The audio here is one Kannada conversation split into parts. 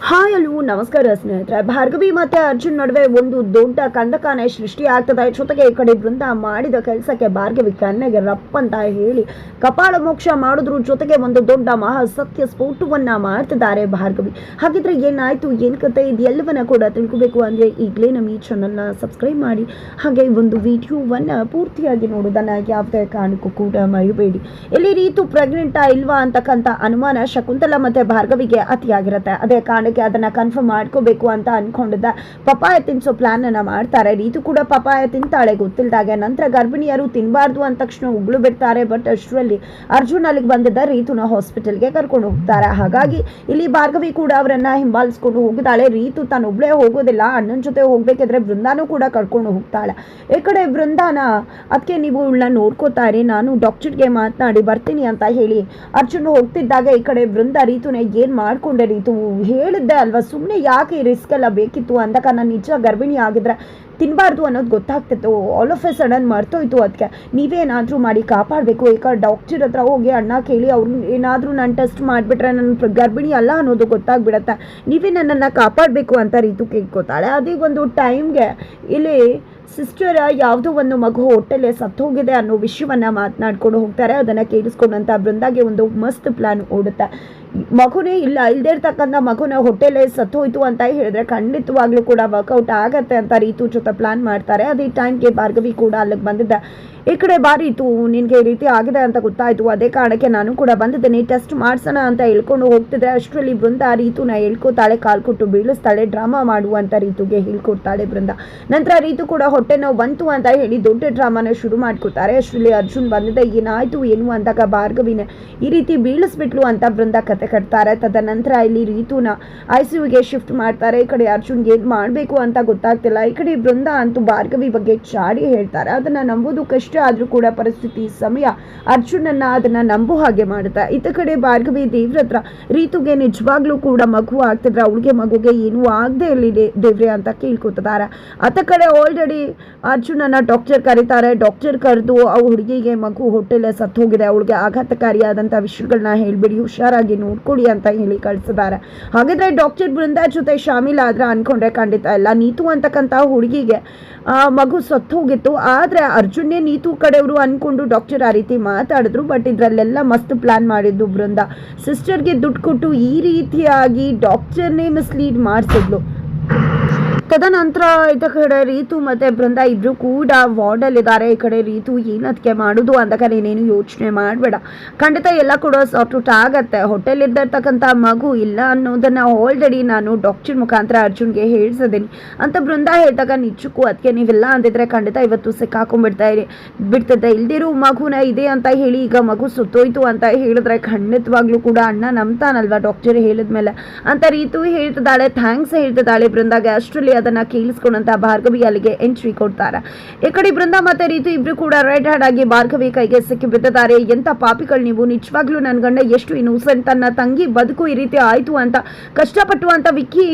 Huh. ಅಲ್ಲು ನಮಸ್ಕಾರ ಸ್ನೇಹಿತರೆ. ಭಾರ್ಗವಿ ಮತ್ತೆ ಅರ್ಜುನ್ ನಡುವೆ ಒಂದು ದೊಡ್ಡ ಕಂದಕಾನೆ ಸೃಷ್ಟಿ ಆಗ್ತದೆ ಜೊತೆಗೆ ಈ ಕಡೆ ಬೃಂದ ಮಾಡಿದ ಕೆಲಸಕ್ಕೆ ಭಾರ್ಗವಿ ಕನ್ನೆಗೆ ರಪ್ಪಂತ ಹೇಳಿ ಕಪಾಳ ಮೋಕ್ಷ ಮಾಡಿದ್ರು. ಜೊತೆಗೆ ಒಂದು ದೊಡ್ಡ ಮಹಾ ಸತ್ಯ ಸ್ಫೋಟವನ್ನ ಮಾಡ್ತಿದ್ದಾರೆ ಭಾರ್ಗವಿ. ಹಾಗಿದ್ರೆ ಏನಾಯ್ತು? ಏನ್ ಕತೆ? ಇದೆಲ್ಲವನ್ನ ಕೂಡ ತಿಳ್ಕೊಬೇಕು ಅಂದ್ರೆ ಈಗಲೇ ನಮ್ಮ ಈ ಚಾನಲ್ನ ಸಬ್ಸ್ಕ್ರೈಬ್ ಮಾಡಿ. ಹಾಗೆ ಒಂದು ವಿಡಿಯೋವನ್ನ ಪೂರ್ತಿಯಾಗಿ ನೋಡೋದನ್ನ ಯಾವುದೇ ಕಾರಣಕ್ಕೂ ಕೂಡ ಮರಿಬೇಡಿ. ಎಲ್ಲಿ ರೀತು ಪ್ರೆಗ್ನೆಂಟಾ ಇಲ್ವಾ ಅಂತಕ್ಕಂಥ ಅನುಮಾನ ಶಕುಂತಲ ಮತ್ತೆ ಭಾರ್ಗವಿಗೆ ಅತಿಯಾಗಿರುತ್ತೆ. ಅದೇ ಕಾರಣಕ್ಕೆ ಅದನ್ನ ಕನ್ಫರ್ಮ್ ಮಾಡ್ಕೋಬೇಕು ಅಂತ ಅಂದ್ಕೊಂಡಿದ್ದ ಪಪಾಯ ತಿನ್ಸೋ ಪ್ಲಾನ್ ಅನ್ನ ಮಾಡ್ತಾರೆ. ರೀತು ಕೂಡ ಪಪಾಯ ತಿಂತಾಳೆ ಗೊತ್ತಿಲ್ದಾಗೆ. ನಂತರ ಗರ್ಭಿಣಿಯರು ತಿನ್ನಬಾರ್ದು ಅಂದ ತಕ್ಷಣ ಉಗ್ಳು ಬಿಡ್ತಾರೆ. ಬಟ್ ಅಷ್ಟರಲ್ಲಿ ಅರ್ಜುನ್ ಅಲ್ಲಿಗೆ ಬಂದಿದ್ದ ರೀತುನ ಹಾಸ್ಪಿಟಲ್ಗೆ ಕರ್ಕೊಂಡು ಹೋಗ್ತಾರೆ. ಹಾಗಾಗಿ ಇಲ್ಲಿ ಭಾರ್ಗವಿ ಕೂಡ ಅವರನ್ನ ಹಿಂಬಾಲಿಸ್ಕೊಂಡು ಹೋಗಿದ್ದಾಳೆ. ರೀತು ತಾನು ಒಬ್ಳೇ ಹೋಗೋದಿಲ್ಲ. ಅಣ್ಣನ ಜೊತೆ ಹೋಗ್ಬೇಕಿದ್ರೆ ಬೃಂದಾನು ಕೂಡ ಕರ್ಕೊಂಡು ಹೋಗ್ತಾಳೆ. ಈ ಕಡೆ ಬೃಂದಾನ ಅದಕ್ಕೆ ನೀವು ಇವಳನ್ನ ನೋಡ್ಕೋತಾ ಇರಿ. ನಾನು ಡಾಕ್ಟರ್ಗೆ ಮಾತನಾಡಿ ಬರ್ತೀನಿ ಅಂತ ಹೇಳಿ ಅರ್ಜುನ್ ಹೋಗ್ತಿದ್ದಾಗ ಈ ಕಡೆ ಬೃಂದ ರೀತುನ ಏನ್ ಮಾಡ್ಕೊಂಡೆ ರೀತು? ಹೇಳಿದ್ದೆ ಅಲ್ವಾ ಸುಮ್ಮನೆ ಯಾಕೆ ಈ ರಿಸ್ಕ್ ಎಲ್ಲ ಬೇಕಿತ್ತು ಅಂದಾಗ ನಾನು ನಿಜ ಗರ್ಭಿಣಿ ಆಗಿದ್ರೆ ತಿನ್ನಬಾರ್ದು ಅನ್ನೋದು ಗೊತ್ತಾಗ್ತಿತ್ತು. ಆಲ್ ಆಫ್ ಎ ಸಡನ್ ಮರ್ತೋಯ್ತು ಅದಕ್ಕೆ ನೀವೇನಾದರೂ ಮಾಡಿ ಕಾಪಾಡಬೇಕು. ಈಗ ಡಾಕ್ಟರ್ ಹತ್ರ ಹೋಗಿ ಅಣ್ಣ ಕೇಳಿ ಅವ್ರು ಏನಾದರೂ ನಾನು ಟೆಸ್ಟ್ ಮಾಡಿಬಿಟ್ರೆ ನನ್ನ ಗರ್ಭಿಣಿ ಅಲ್ಲ ಅನ್ನೋದು ಗೊತ್ತಾಗ್ಬಿಡತ್ತೆ. ನೀವೇ ನನ್ನನ್ನು ಕಾಪಾಡಬೇಕು ಅಂತ ರೀತು ಕೇಳ್ಕೊತಾಳೆ. ಅದೇ ಒಂದು ಟೈಮ್ಗೆ ಇಲ್ಲಿ ಸಿಸ್ಟರ್ ಯಾವುದೋ ಒಂದು ಮಗು ಹೊಟ್ಟೆಲೆ ಸತ್ತೋಗಿದೆ ಅನ್ನೋ ವಿಷಯವನ್ನ ಮಾತನಾಡ್ಕೊಂಡು ಹೋಗ್ತಾರೆ. ಅದನ್ನ ಕೇಳಿಸ್ಕೊಂಡಂತ ಬೃಂದಾಗೆ ಒಂದು ಮಸ್ತ್ ಪ್ಲಾನ್ ಓಡುತ್ತೆ. ಮಗುನೇ ಇಲ್ಲ, ಇಲ್ದೇ ಇರ್ತಕ್ಕಂಥ ಮಗುನ ಹೊಟ್ಟೆಲೆ ಸತ್ತೋಯ್ತು ಅಂತ ಹೇಳಿದ್ರೆ ಖಂಡಿತವಾಗ್ಲೂ ಕೂಡ ವರ್ಕೌಟ್ ಆಗತ್ತೆ ಅಂತ ರೀತು ಜೊತೆ ಪ್ಲಾನ್ ಮಾಡ್ತಾರೆ. ಅದೇ ಟೈಮ್ಗೆ ಭಾರ್ಗವಿ ಕೂಡ ಅಲ್ಲಿಗೆ ಬಂದಿದ್ದ. ಈ ಕಡೆ ಬಾರೀತು ನಿನಗೆ ಈ ರೀತಿ ಆಗಿದೆ ಅಂತ ಗೊತ್ತಾಯ್ತು. ಅದೇ ಕಾರಣಕ್ಕೆ ನಾನು ಕೂಡ ಬಂದಿದ್ದೇನೆ. ಟೆಸ್ಟ್ ಮಾಡ್ಸೋಣ ಅಂತ ಹೇಳ್ಕೊಂಡು ಹೋಗ್ತಿದ್ರೆ ಅಷ್ಟರಲ್ಲಿ ಬೃಂದ ರೀತುನ ಹೇಳ್ಕೊತಾಳೆ, ಕಾಲ್ ಕೊಟ್ಟು ಬೀಳಿಸ್ತಾಳೆ ಡ್ರಾಮಾ ಮಾಡುವಂತ ರೀತುಗೆ ಹೇಳ್ಕೊಡ್ತಾಳೆ ಬೃಂದ. ನಂತರ ರೀತು ಕೂಡ ಹೊಟ್ಟೆ ನೋವು ಬಂತು ಅಂತ ಹೇಳಿ ದೊಡ್ಡ ಡ್ರಾಮಾನ ಶುರು ಮಾಡ್ಕೊತಾರೆ ಅಷ್ಟರಲ್ಲಿ ಅರ್ಜುನ್ ಬಂದಿದ್ದ ಏನಾಯ್ತು, ಏನು ಅಂದಾಗ ಭಾರ್ಗವಿನ ಈ ರೀತಿ ಬೀಳಿಸ್ಬಿಟ್ಲು ಅಂತ ಬೃಂದ ಕತೆ ಕಟ್ತಾರೆ. ತದನಂತರ ಇಲ್ಲಿ ರೀತುನ ಐ ಸಿ ಯುಗೆ ಶಿಫ್ಟ್ ಮಾಡ್ತಾರೆ. ಈ ಕಡೆ ಅರ್ಜುನ್ಗೆ ಏನು ಮಾಡಬೇಕು ಅಂತ ಗೊತ್ತಾಗ್ತಿಲ್ಲ. ಈ ಕಡೆ ಬೃಂದ ಅಂತೂ ಭಾರ್ಗವಿ ಬಗ್ಗೆ ಚಾಡಿ ಹೇಳ್ತಾರೆ. ಅದನ್ನ ನಂಬೋದು ಕಷ್ಟ ಆದ್ರೂ ಕೂಡ ಪರಿಸ್ಥಿತಿ ಸಮಯ ಅರ್ಜುನನ್ನ ಅದನ್ನ ನಂಬೋ ಹಾಗೆ ಮಾಡುತ್ತೆ. ಇತ ಕಡೆ ಭಾರ್ಗವಿ ದೇವ್ರ ಹತ್ರ ರೀತುಗೆ ನಿಜವಾಗ್ಲೂ ಕೂಡ ಮಗು ಆಗ್ತಿದ್ರೆ, ಅವಳಿಗೆ ಮಗುಗೆ ಏನೂ ಆಗದೆ ಇರಲಿ, ದೇವ್ರೆ ಅಂತ ಕೇಳ್ಕೊತಿದ್ದಾರೆ. ಆತ ಕಡೆ ಆಲ್ರೆಡಿ ಅರ್ಜುನನ್ನ ಡಾಕ್ಟರ್ ಕರೀತಾರೆ. ಡಾಕ್ಟರ್ ಕರೆದು ಆ ಹುಡುಗಿಗೆ ಮಗು ಹೊಟ್ಟೆಲೆ ಸತ್ತು ಹೋಗಿದೆ ಅವಳಿಗೆ ಆಘಾತಕಾರಿಯಾದಂಥ ವಿಷಯಗಳನ್ನ ಹೇಳಿಬಿಡಿ, ಹುಷಾರಾಗಿ ನೋಡ್ಕೊಡಿ ಅಂತ ಹೇಳಿ ಕಳಿಸಿದ್ದಾರೆ. ಹಾಗಾದರೆ ಡಾಕ್ಟರ್ ಬೃಂದ ಜೊತೆ ಶಾಮೀಲ್ ಆದ್ರೆ ಅನ್ಕೊಂಡ್ರೆ ಖಂಡಿತ ಇಲ್ಲ. ನೀತು ಅಂತಕ್ಕಂಥ ಹುಡುಗಿಗೆ ಮಗು ಸತ್ತು ಹೋಗಿತ್ತು ಆದ್ರೆ ಅರ್ಜುನ್ನೇ ನೀತು ಕಡೆಯವರು ಅಂದ್ಕೊಂಡು ಡಾಕ್ಟರ್ ಆ ರೀತಿ ಮಾತಾಡಿದ್ರು. ಬಟ್ ಇದರಲ್ಲೆಲ್ಲ ಮಸ್ತ್ ಪ್ಲಾನ್ ಮಾಡಿದ್ದು ಬೃಂದ. ಸಿಸ್ಟರ್ಗೆ ದುಡ್ಡು ಕೊಟ್ಟು ಈ ರೀತಿಯಾಗಿ ಡಾಕ್ಟರ್ನೇ ಮಿಸ್ಲೀಡ್ ಮಾಡಿಸಿದ್ಲು. ತದನಂತರ ಇದ ಕಡೆ ರೀತು ಮತ್ತೆ ಬೃಂದ ಇಬ್ರು ಕೂಡ ವಾರ್ಡಲ್ ಇದ್ದಾರೆ ಈ ಕಡೆ ರೀತು ಏನದಕ್ಕೆ ಮಾಡುದು ಅಂದಾಗ ನೀನೇನು ಯೋಚನೆ ಮಾಡಬೇಡ. ಖಂಡಿತ ಎಲ್ಲ ಕೂಡ ಸಾರ್ಟ್ ಆಗುತ್ತೆ. ಹೋಟೆಲ್ ಹೊಟ್ಟೆಲಿದ್ದಿರ್ತಕ್ಕಂಥ ಮಗು ಇಲ್ಲ ಅನ್ನೋದನ್ನ ಆಲ್ರೆಡಿ ನಾನು ಡಾಕ್ಟರ್ ಮುಖಾಂತರ ಅರ್ಜುನ್ಗೆ ಹೇಳ್ಸಿದ್ದೀನಿ. ಅಂತ ಬೃಂದ ಹೇಳಿದಾಗ, ನಿಜಕ್ಕೂ ಅದಕ್ಕೆ ನೀವೆಲ್ಲ ಅಂದಿದ್ರೆ ಖಂಡಿತ ಇವತ್ತು ಸಿಕ್ಕಾಕೊಂಡ್ಬಿಡ್ತಾ ಇರಿ ಬಿಡ್ತದೆ ಇಲ್ದಿರೋ ಮಗುನ ಇದೆ ಅಂತ ಹೇಳಿ ಈಗ ಮಗು ಸುತ್ತೋಯ್ತು ಅಂತ ಹೇಳಿದ್ರೆ ಖಂಡಿತವಾಗ್ಲೂ ಕೂಡ ಅಣ್ಣ ನಂಬ್ತಾನಲ್ವಾ ಡಾಕ್ಟರ್ ಹೇಳಿದ್ಮೇಲೆ? ಅಂತ ರೀತು ಹೇಳ್ತಿದ್ದಾಳೆ ಥ್ಯಾಂಕ್ಸ್ ಹೇಳ್ತಿದ್ದಾಳೆ ಬೃಂದಾಗೆ. ಅಷ್ಟರಲ್ಲಿ ಅದನ್ನ ಕೇಳಿಸ್ಕೊಂಡಂತ ಭಾರ್ಗವಿ ಅಲ್ಲಿಗೆ ಎಂಟ್ರಿ ಕೊಡ್ತಾರೆ. ಈ ಕಡೆ ಬೃಂದ ಮತ್ತೆ ರೀತಿ ಇಬ್ರು ಕೂಡ ರೆಡ್ ಹ್ಯಾಂಡ್ ಆಗಿ ಭಾರ್ಗವಿ ಕೈಗೆ ಸಿಕ್ಕಿ ಬಿದ್ದಿದ್ದಾರೆ. ಎಂತ ಪಾಪಿಗಳು ನೀವು? ನಿಜವಾಗ್ಲೂ ನನ್ನ ಗಂಡ ಎಷ್ಟು ಇನ್ನೋಸೆಂಟ್ ತನ್ನ ತಂಗಿ ಬದುಕು ಈ ರೀತಿ ಆಯ್ತು ಅಂತ, ಕಷ್ಟಪಟ್ಟು ಅಂತ ವಿಕ್ಕಿ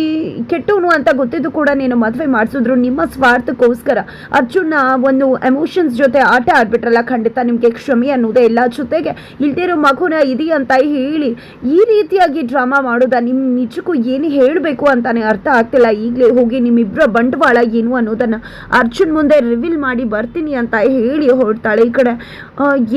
ಕೆಟ್ಟವನು ಅಂತ ಗೊತ್ತಿದ್ದು ಕೂಡ ನೀನು ಮದುವೆ ಮಾಡಿಸಿದ್ರು. ನಿಮ್ಮ ಸ್ವಾರ್ಥಕ್ಕೋಸ್ಕರ ಅರ್ಜುನ ಒಂದು ಎಮೋಷನ್ಸ್ ಜೊತೆ ಆಟ ಆಡ್ಬಿಟ್ರಲ್ಲ, ಖಂಡಿತ ನಿಮ್ಗೆ ಕ್ಷಮೆ ಅನ್ನೋದೇ ಇಲ್ಲ. ಜೊತೆಗೆ ಇಲ್ದಿರೋ ಮಗುನ ಇದಿ ಅಂತ ಹೇಳಿ ಈ ರೀತಿಯಾಗಿ ಡ್ರಾಮಾ ಮಾಡೋದ ನಿಮ್ ನಿಜಕ್ಕೂ ಏನು ಹೇಳಬೇಕು ಅಂತಾನೆ ಅರ್ಥ ಆಗ್ತಿಲ್ಲ. ಈಗಲೇ ಹೋಗಿ ನಿಮ್ಮಿಬ್ಬರ ಬಂಡವಾಳ ಏನು ಅನ್ನೋದನ್ನು ಅರ್ಜುನ್ ಮುಂದೆ ರಿವೀಲ್ ಮಾಡಿ ಬರ್ತೀನಿ ಅಂತ ಹೇಳಿ ಹೊರಡ್ತಾಳೆ ಈ ಕಡೆ.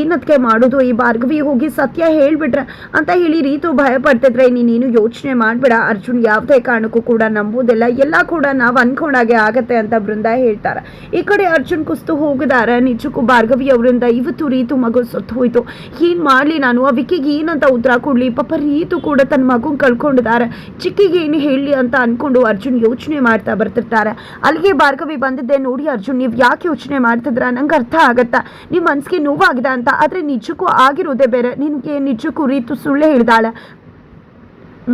ಏನದಕ್ಕೆ ಮಾಡೋದು? ಈ ಭಾರ್ಗವಿ ಹೋಗಿ ಸತ್ಯ ಹೇಳಿಬಿಟ್ರೆ ಅಂತ ಹೇಳಿ ರೀತು ಭಯ ಪಡ್ತಿದ್ರೆ ನೀನೇನು ಯೋಚನೆ ಮಾಡಬೇಡ. ಅರ್ಜುನ್ ಯಾವುದೇ ಕಾರಣಕ್ಕೂ ಕೂಡ ನಂಬುವುದಿಲ್ಲ. ಎಲ್ಲ ಕೂಡ ನಾವು ಅನ್ಕೊಂಡಾಗೆ ಆಗತ್ತೆ ಅಂತ ಬೃಂದ ಹೇಳ್ತಾರೆ. ಈ ಕಡೆ ಅರ್ಜುನ್ ಕುಸ್ತು ಹೋಗಿದ್ದಾರೆ ನಿಜಕ್ಕೂ ಭಾರ್ಗವಿ ಅವರಿಂದ ಇವತ್ತು ರೀತು ಮಗು ಸತ್ತು ಹೋಯ್ತು. ಏನು ಮಾಡ್ಲಿ ನಾನು? ಆ ವಿಕ್ಕಿಗೆ ಏನಂತ ಉತ್ತರ ಕೊಡಲಿ? ಪಾಪ ರೀತು ಕೂಡ ತನ್ನ ಮಗುನ್ ಕಳ್ಕೊಂಡಿದ್ದಾರೆ ಚಿಕ್ಕಿಗೆ ಏನು ಹೇಳಿ ಅಂತ ಅನ್ಕೊಂಡು ಅರ್ಜುನ್ ಯೋಚನೆ ಮಾಡ್ತಾ ಬರ್ತಿರ್ತಾರೆ ಅಲ್ಲಿಗೆ ಭಾರ್ಗವಿ ಬಂದಿದ್ದೆ ನೋಡಿ ಅರ್ಜುನ್, ನೀವು ಯಾಕೆ ಯೋಚನೆ ಮಾಡ್ತಿದ್ರ ನಂಗೆ ಅರ್ಥ ಆಗತ್ತಾ? ನಿಮ್ಮ ಮನಸ್ಸಿಗೆ ನೋವಾಗಿದೆ ಅಂತ, ಆದ್ರೆ ನಿಜಕ್ಕೂ ಆಗಿರೋದೇ ಬೇರೆ. ನಿನಗೆ ನಿಜಕ್ಕೂ ರೀತು ಸುಳ್ಳೆ ಹೇಳ್ದಾಳೆ.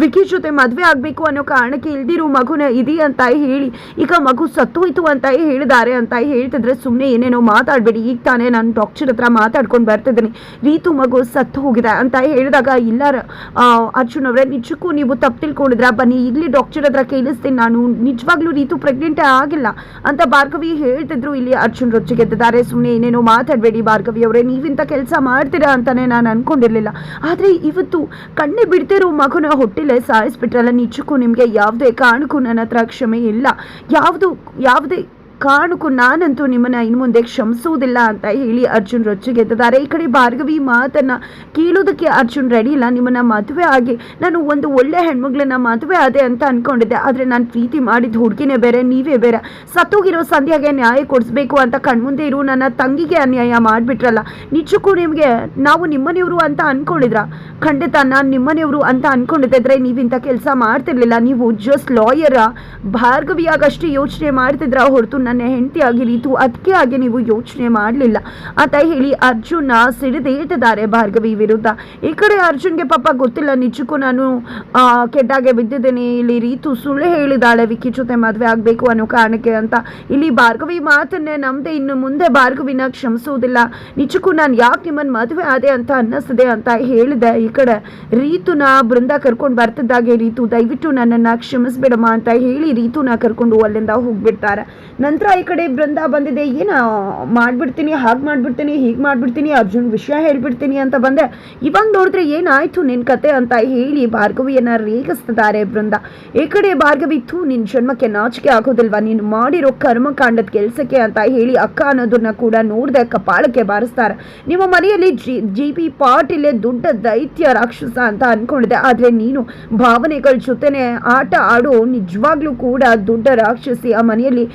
ವಿಕಿ ಜೊತೆ ಮದುವೆ ಆಗಬೇಕು ಅನ್ನೋ ಕಾರಣಕ್ಕೆ ಇಲ್ದಿರೋ ಮಗುನ ಇದೆ ಅಂತ ಹೇಳಿ. ಈಗ ಮಗು ಸತ್ತೋಯ್ತು ಅಂತ ಹೇಳಿದ್ದಾರೆ ಅಂತ ಹೇಳ್ತಿದ್ರೆ ಸುಮ್ಮನೆ ಏನೇನೋ ಮಾತಾಡಬೇಡಿ. ಈಗ ತಾನೇ ನಾನು ಡಾಕ್ಟರ್ ಹತ್ರ ಮಾತಾಡ್ಕೊಂಡು ಬರ್ತಿದ್ದೀನಿ. ರೀತು ಮಗು ಸತ್ತು ಹೋಗಿದೆ ಅಂತ ಹೇಳಿದಾಗ ಇಲ್ಲ ಅರ್ಜುನ್ ಅವರೇ, ನಿಜಕ್ಕೂ ನೀವು ತಪ್ಪು ತಿಳ್ಕೊಂಡಿದ್ರ ಬನ್ನಿ ಈಗಲೇ ಡಾಕ್ಟರ್ ಹತ್ರ ಕೇಳಿಸ್ತೀನಿ ನಾನು. ನಿಜವಾಗ್ಲೂ ರೀತು ಪ್ರೆಗ್ನೆಂಟೇ ಆಗಿಲ್ಲ ಅಂತ ಭಾರ್ಗವಿ ಹೇಳ್ತಿದ್ರು. ಇಲ್ಲಿ ಅರ್ಜುನ್ ರೊಚ್ಚಿಗೆದ್ದಿದ್ದಾರೆ ಸುಮ್ಮನೆ ಏನೇನೋ ಮಾತಾಡಬೇಡಿ ಭಾರ್ಗವಿ ಅವರೇ. ನೀವಿಂತ ಕೆಲಸ ಮಾಡ್ತೀರಾ ಅಂತಾನೆ ನಾನು ಅನ್ಕೊಂಡಿರ್ಲಿಲ್ಲ. ಆದರೆ ಇವತ್ತು ಕಣ್ಣೆ ಬಿಡ್ತಿರೋ ಮಗುನ ಹೊಟ್ಟೆ ಹೊಟ್ಟೆಲೆ ಸಾಯಿಸ್ಬಿಟ್ರಲ್ಲ ನಿಜಕ್ಕೂ ನಿಮಗೆ ಯಾವುದೇ ಕಾರಣಕ್ಕೂ ನನ್ನ ಹತ್ರ ಕ್ಷಮೆ ಇಲ್ಲ. ಯಾವುದು ಯಾವುದೇ ಕಾರಣಕ್ಕೂ ನಾನಂತೂ ನಿಮ್ಮನ್ನ ಇನ್ನು ಮುಂದೆ ಕ್ಷಮಿಸುವುದಿಲ್ಲ ಅಂತ ಹೇಳಿ ಅರ್ಜುನ್ ರೊಚ್ಚಿಗೆದ್ದಿದ್ದಾರೆ ಈ ಕಡೆ ಭಾರ್ಗವಿ ಮಾತನ್ನ ಕೇಳೋದಕ್ಕೆ ಅರ್ಜುನ್ ರೆಡಿ ಇಲ್ಲ. ನಿಮ್ಮನ್ನ ಮದುವೆ ಆಗಿ ನಾನು ಒಂದು ಒಳ್ಳೆ ಹೆಣ್ಮಗ್ಳನ್ನ ಮದುವೆ ಆದೆ ಅಂತ ಅನ್ಕೊಂಡಿದ್ದೆ. ಆದರೆ ನಾನು ಪ್ರೀತಿ ಮಾಡಿದ ಹುಡುಗಿನೇ ಬೇರೆ, ನೀವೇ ಬೇರೆ. ಸತ್ತೋಗಿರೋ ಸಂಧ್ಯಾಗೆ ನ್ಯಾಯ ಕೊಡಿಸ್ಬೇಕು ಅಂತ ಕಣ್ಮುಂದೆ ಇರು. ನನ್ನ ತಂಗಿಗೆ ಅನ್ಯಾಯ ಮಾಡಿಬಿಟ್ರಲ್ಲ. ನಿಜಕ್ಕೂ ನಿಮಗೆ ನಾವು ನಿಮ್ಮನೆಯವರು ಅಂತ ಅನ್ಕೊಂಡಿದ್ರ? ಖಂಡಿತ ನಾನು ನಿಮ್ಮನೆಯವರು ಅಂತ ಅನ್ಕೊಂಡಿದ್ದರೆ ನೀವು ಇಂಥ ಕೆಲಸ ಮಾಡ್ತಿರ್ಲಿಲ್ಲ. ನೀವು ಜಸ್ಟ್ ಲಾಯರ ಭಾರ್ಗವಿಯಾಗಷ್ಟು ಯೋಚನೆ ಮಾಡ್ತಿದ್ರ ಹೊರತು ನನ್ನ ಹೆಂಡತಿಯಾಗಿ ಆಗಿರೀತು ಅದಕ್ಕೆ ಹಾಗೆ ನೀವು ಯೋಚನೆ ಮಾಡಲಿಲ್ಲ. ಅಂತ ಹೇಳಿ ಅರ್ಜುನ ಸಿಡಿದೇಟಿದ್ದಾರೆ ಭಾರ್ಗವಿ ವಿರುದ್ಧ. ಈ ಕಡೆ ಅರ್ಜುನ್ಗೆ ಪಾಪ ಗೊತ್ತಿಲ್ಲ, ನಿಜಕ್ಕೂ ನಾನು ಕೆಟ್ಟಾಗೆ ಬಿದ್ದಿದ್ದೇನೆ, ಇಲ್ಲಿ ರೀತು ಸುಳ್ಳು ಹೇಳಿದಾಳೆ, ವಿಕ್ಕಿ ಜೊತೆ ಮದುವೆ ಆಗಬೇಕು ಅನ್ನೋ ಕಾರಣಕ್ಕೆ ಅಂತ. ಇಲ್ಲಿ ಭಾರ್ಗವಿ ಮಾತನ್ನೇ ನಮ್ಮದೆ ಇನ್ನು ಮುಂದೆ ಭಾರ್ಗವಿನ ಕ್ಷಮಿಸುವುದಿಲ್ಲ. ನಿಜಕ್ಕೂ ನಾನು ಯಾಕೆ ನಿಮ್ಮನ್ನು ಮದುವೆ ಆದೆ ಅಂತ ಅನ್ನಿಸಿದೆ ಅಂತ ಹೇಳಿದೆ. ಈ ಕಡೆ ರೀತುನ ಬೃಂದ ಕರ್ಕೊಂಡು ಬರ್ತಿದ್ದಾಗೆ ರೀತು, ದಯವಿಟ್ಟು ನನ್ನನ್ನು ಕ್ಷಮಿಸ್ಬೇಡಮ್ಮ ಅಂತ ಹೇಳಿ ರೀತುನ ಕರ್ಕೊಂಡು ಅಲ್ಲಿಂದ ಹೋಗ್ಬಿಡ್ತಾರೆ. ನಂತರ ಈ ಕಡೆ ಬೃಂದ ಬಂದಿದೆ. ಏನು ಮಾಡ್ಬಿಡ್ತೀನಿ, ಹಾಗೆ ಮಾಡ್ಬಿಡ್ತೀನಿ, ಹೀಗೆ ಮಾಡ್ಬಿಡ್ತೀನಿ, ಅರ್ಜುನ್ ವಿಷಯ ಹೇಳ್ಬಿಡ್ತೀನಿ ಅಂತ ಬಂದೆ. ಇವಾಗ ನೋಡಿದ್ರೆ ಏನಾಯ್ತು ನಿನ್ನ ಕತೆ ಅಂತ ಹೇಳಿ ಭಾರ್ಗವಿಯನ್ನ ರೇಗಿಸ್ತಿದ್ದಾರೆ ಬೃಂದ. ಈ ಕಡೆ ಭಾರ್ಗವಿ, ಥೂ ನಿನ್ನ ಜನ್ಮಕ್ಕೆ ನಾಚಿಕೆ ಆಗೋದಿಲ್ವಾ? ನೀನು ಮಾಡಿರೋ ಕರ್ಮಕಾಂಡದ ಕೆಲಸಕ್ಕೆ ಅಂತ ಹೇಳಿ ಅಕ್ಕ ಅನ್ನೋದನ್ನ ಕೂಡ ನೋಡ್ದೆ ಕಪಾಳಕ್ಕೆ ಬಾರಿಸ್ತಾರೆ. ನಿಮ್ಮ ಮನೆಯಲ್ಲಿ ಜಿ ಜಿ ಪಿ ದೊಡ್ಡ ದೈತ್ಯ ರಾಕ್ಷಸ ಅಂತ ಅನ್ಕೊಂಡಿದೆ ಆದರೆ ನೀನು ಭಾವನೆಗಳ ಜೊತೆನೆ ಆಟ ಆಡೋ ನಿಜವಾಗ್ಲೂ ಕೂಡ ದೊಡ್ಡ ರಾಕ್ಷಸಿ ಆ ಮನೆಯಲ್ಲಿ.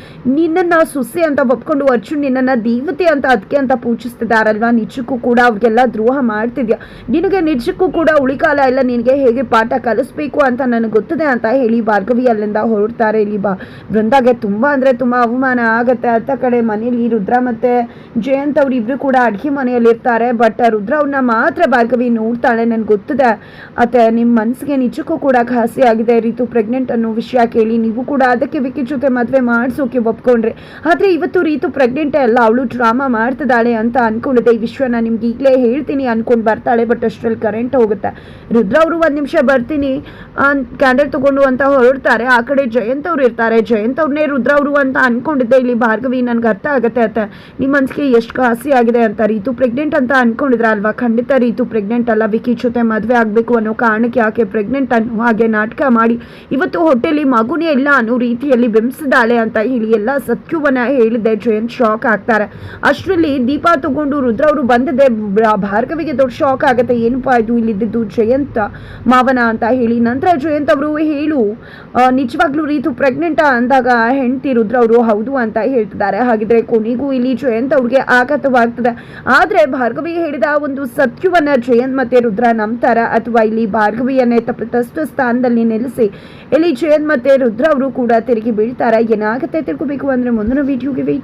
ನಿನ್ನನ್ನ ಸುಸೆ ಅಂತ ಒಪ್ಕೊಂಡು ಅರ್ಜುನ್ ನಿನ್ನನ್ನ ದೇವತೆ ಅಂತ ಅದಕ್ಕೆ ಅಂತ ಪೂಜಿಸ್ತಿದಾರಲ್ವಾ? ನಿಜಕ್ಕೂ ಕೂಡ ಅವ್ರಿಗೆಲ್ಲ ದ್ರೋಹ ಮಾಡ್ತಿದ್ಯಾ? ನಿನಗೆ ನಿಜಕ್ಕೂ ಕೂಡ ಉಳಿಕಾಲ ಎಲ್ಲ ನಿನಗೆ ಹೇಗೆ ಪಾಠ ಕಲಿಸ್ಬೇಕು ಅಂತ ನನಗೆ ಗೊತ್ತಿದೆ ಅಂತ ಹೇಳಿ ಭಾರ್ಗವಿ ಅಲ್ಲಿಂದ ಹೊರಡ್ತಾರೆ ಇಲ್ಲಿ ಬಾ. ಬೃಂದಾಗೆ ತುಂಬ ಅಂದರೆ ತುಂಬ ಅವಮಾನ ಆಗುತ್ತೆ. ಅತ್ತ ಕಡೆ ಮನೇಲಿ ರುದ್ರ ಮತ್ತೆ ಜಯಂತ್ ಅವ್ರು ಇಬ್ಬರು ಕೂಡ ಅಡುಗೆ ಮನೆಯಲ್ಲಿ ಇರ್ತಾರೆ ಬಟ್ ರುದ್ರ ಅವ್ರನ್ನ ಮಾತ್ರ ಭಾರ್ಗವಿ ನೋಡ್ತಾಳೆ ನನಗೆ ಗೊತ್ತಿದೆ. ಅತ್ತೆ ನಿಮ್ಮ ಮನಸ್ಸಿಗೆ ನಿಜಕ್ಕೂ ಕೂಡ ಘಾಸಿ ಆಗಿದೆ ರೀತು ಪ್ರೆಗ್ನೆಂಟ್ ಅನ್ನೋ ವಿಷಯ ಕೇಳಿ ನೀವು ಕೂಡ ಅದಕ್ಕೆ ವಿಕಿ ಜೊತೆ ಮದುವೆ ಮಾಡಿಸೋಕೆ ಒಪ್ಕೊಂಡ್ರೆ ಆದರೆ ಇವತ್ತು ರೀತು ಪ್ರೆಗ್ನೆಂಟೇ ಅಲ್ಲ ಅವಳು ಡ್ರಾಮಾ ಮಾಡ್ತಿದ್ದಾಳೆ ಅಂತ ಅನ್ಕೊಂಡಿದ್ದೆ ಈ ವಿಶ್ವನ ನಿಮ್ಗೆ ಈಗಲೇ ಹೇಳ್ತೀನಿ ಅನ್ಕೊಂಡು ಬರ್ತಾಳೆ ಬಟ್ ಅಷ್ಟರಲ್ಲಿ ಕರೆಂಟ್ ಹೋಗುತ್ತೆ. ರುದ್ರ ಅವರು ಒಂದು ನಿಮಿಷ ಬರ್ತೀನಿ ಕ್ಯಾಂಡಲ್ ತಗೊಂಡು ಅಂತ ಹೊರಡ್ತಾರೆ. ಆ ಕಡೆ ಜಯಂತ್ ಅವ್ರು ಇರ್ತಾರೆ. ಜಯಂತ್ ಅವ್ರನ್ನೇ ರುದ್ರ ಅವರು ಅಂತ ಅನ್ಕೊಂಡಿದ್ದೆ. ಇಲ್ಲಿ ಭಾರ್ಗವಿ ನನ್ಗೆ ಅರ್ಥ ಆಗುತ್ತೆ ಅಂತ ನಿಮ್ಮ ಮನಸ್ಸಿಗೆ ಎಷ್ಟು ಕಾಸಿ ಆಗಿದೆ ಅಂತ ರೀತು ಪ್ರೆಗ್ನೆಂಟ್ ಅಂತ ಅನ್ಕೊಂಡಿದ್ರ ಅಲ್ವಾ? ಖಂಡಿತ ರೀತು ಪ್ರೆಗ್ನೆಂಟ್ ಅಲ್ಲ. ವಿಕಿ ಜೊತೆ ಮದುವೆ ಆಗಬೇಕು ಅನ್ನೋ ಕಾರಣಕ್ಕೆ ಆಕೆ ಪ್ರೆಗ್ನೆಂಟ್ ಅನ್ನೋ ಹಾಗೆ ನಾಟಕ ಮಾಡಿ ಇವತ್ತು ಹೊಟ್ಟೆಲಿ ಮಗುನೇ ಇಲ್ಲ ಅನ್ನೋ ರೀತಿಯಲ್ಲಿ ಬಿಂಬಿಸಿದಾಳೆ ಅಂತ ಹೇಳಿ ಎಲ್ಲ ಸತ್ಯವನ್ನ ಹೇಳಿದೆ ಜಯಂತ್ ಶಾಕ್ ಆಗ್ತಾರೆ. ಅಷ್ಟರಲ್ಲಿ ದೀಪ ತಗೊಂಡು ರುದ್ರ ಅವರು ಬಂದದೆ ಭಾರ್ಗವಿಗೆ ದೊಡ್ಡ ಶಾಕ್ ಆಗುತ್ತೆ, ಏನಪ್ಪಾ ಇದು, ಇಲ್ಲಿದ್ದು ಜಯಂತ ಮಾವನ ಅಂತ ಹೇಳಿ. ನಂತರ ಜಯಂತ್ ಅವರು ಹೇಳು ನಿಜವಾಗ್ಲೂ ರೀತು ಪ್ರೆಗ್ನೆಂಟ್ ಅಂದಾಗ ಹೆಂಡತಿ ರುದ್ರ ಅವರು, ಹೌದು ಅಂತ ಹೇಳ್ತಿದ್ದಾರೆ. ಹಾಗಿದ್ರೆ ಕೊನೆಗೂ ಇಲ್ಲಿ ಜಯಂತ್ ಅವ್ರಿಗೆ ಆಘಾತವಾಗ್ತದೆ. ಆದ್ರೆ ಭಾರ್ಗವಿ ಹೇಳಿದ ಒಂದು ಸತ್ಯವನ್ನ ಜಯಂತ್ ಮತ್ತೆ ರುದ್ರ ನಂಬ್ತಾರ? ಅಥವಾ ಇಲ್ಲಿ ಭಾರ್ಗವಿಯನ್ನೇ ತಪ್ಪಿತಸ್ಥ ಸ್ಥಾನದಲ್ಲಿ ನಿಲ್ಲಿಸಿ ಇಲ್ಲಿ ಜಯಂತ್ ಮತ್ತೆ ರುದ್ರ ಅವರು ಕೂಡ ತಿರುಗಿ ಬೀಳ್ತಾರ? ಏನಾಗುತ್ತೆ ತಿಳ್ಕೊಬೇಕು అందరూ ముందున్న వీడియోకి వెయిట్